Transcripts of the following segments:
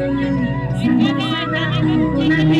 Thank you.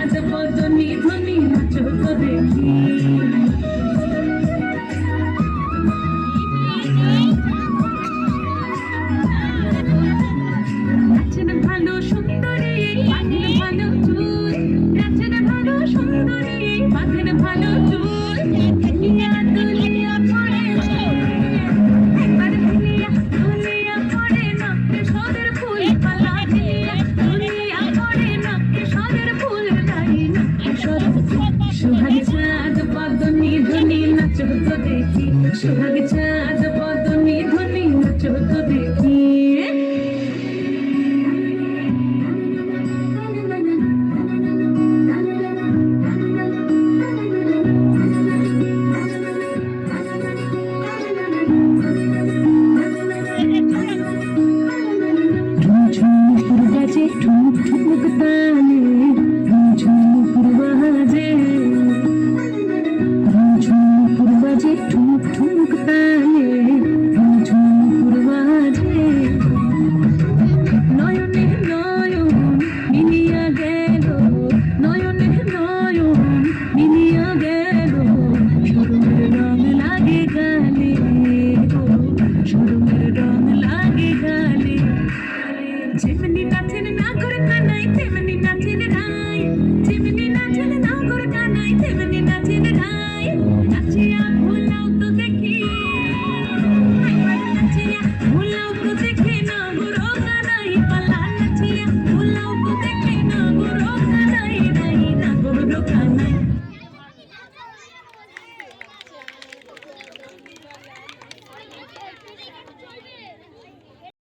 ভালো চুল। ভালো সুন্দরী বাঁধেন ভালো চুল। দুনিয়া দুনিয়া পড়ে ফুল পালা দুনিয়া দুনিয়া পড়ে সদের ফুল লাই নক্কে সদের সোহাগ চাঁদ পদনি ধ্বনি নাচ হতো দেখি। চাঁদ ঠুমুক ঠুমুক তালে ঝুমঝুমুকুর বাজে ঝুমঝুমুকুর বাজে ঠুমুক ঠুমুক তালে ঝুমঝুমুকুর বাজে নয়নে নয়ন মিলিয়া গেল নয়নে নয়ন মিলিয়া গেল সরমের রং লাগে গালে সরমের রং লাগে